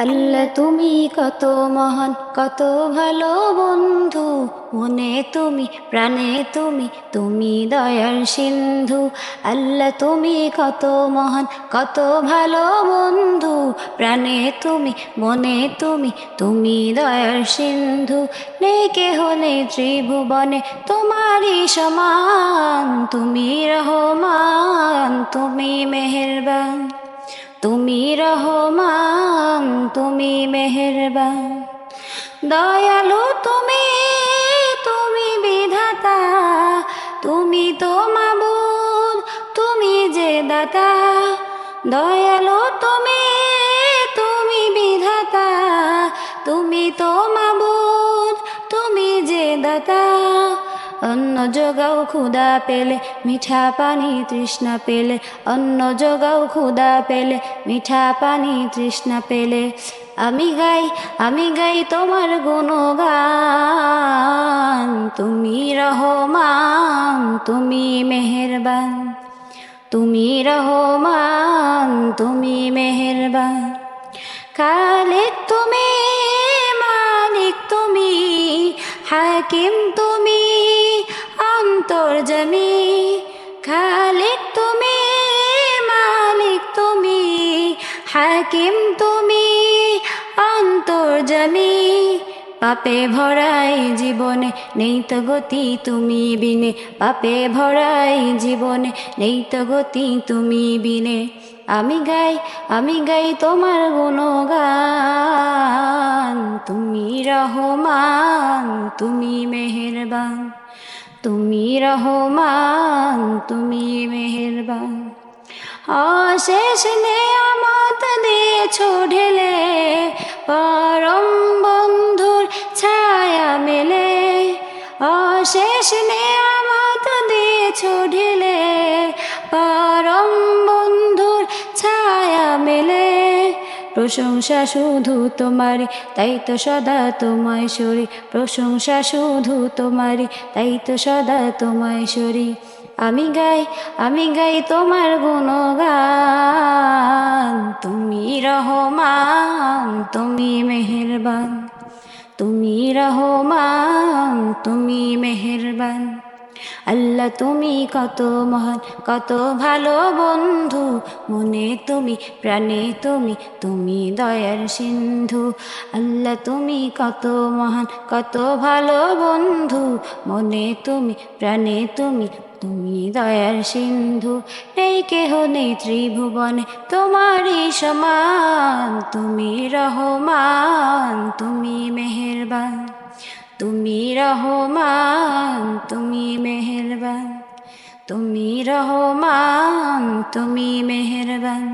আল্লাহ, তুমি কত মহান, কত ভালো বন্ধু। মনে তুমি, প্রাণে তুমি তুমি দয়ার সিন্ধু। আল্লাহ, তুমি কত মহান, কত ভালো বন্ধু। প্রাণে তুমি, মনে তুমি তুমি দয়ার সিন্ধু। নেই কেহ নেই ত্রিভুবনে তোমারই সমান, তুমি রহমান, তুমি মেহেরবান, তুমি রহমান। তুমি মেহেরবান। দয়ালু তুমি তুমি বিধাতা, তুমি তো মাবুদ, তুমি যে দাতা। দয়ালু তুমি তুমি বিধাতা, তুমি তো মাবুদ, তুমি যে দাতা। অন্ন যোগাও ক্ষুদা পেলে, মিঠা পানি তৃষ্ণা পেলে। অন্ন যোগাও ক্ষুদা পেলে, মিঠা পানি তৃষ্ণা পেলে। আমি গাই আমি গাই তোমার গুণগান। তুমি রহমান, তুমি মেহেরবান। তুমি রহমান, তুমি মেহেরবান। খালিক তুমি মালিক তুমি, হাকিম তুমি অন্তর্জমি খালিক তুমি, মালিক তুমি, হাকিম তুমি অন্তর্জমি পাপে ভরাই জীবনে নেই তো গতি তুমি বিনে, পাপে ভরাই জীবনে নেই তো গতি তুমি বিনে। আমি গাই আমি গাই তোমার গুণগান, তুমি রহমান, তুমি মেহেরবান। তুমি রহমান, তুমি মেহেরবান। অশেষ নেয়ামত দিয়েছ ঢেলে, পরম বন্ধুর ছায়া মেলে। অশেষ নেয়ামত দিয়েছ ঢেলে প্রশংসা শুধু তোমারি তাই তো সদা তোমায় সরি। প্রশংসা শুধু তোমারি তাই তো সদা তোমায় সরি। আমি গাই আমি গাই তোমার গুণগান। তুমি রহমান, তুমি মেহেরবান। তুমি রহমান, তুমি মেহেরবান। আল্লাহ তুমি কত মহান, কত ভালো বন্ধু। মনে তুমি, প্রাণে তুমি তুমি দয়ার সিন্ধু। আল্লাহ তুমি কত মহান, কত ভালো বন্ধু। মনে তুমি, প্রাণে তুমি তুমি দয়ার সিন্ধু। নেই কেহ নেই ত্রিভুবনে, তোমারই সমান। তুমি রহমান, তুমি মেহেরবান। তুমি রহমান, তুমি মেহেরবান তুমি রহমান তুমি মেহেরবান।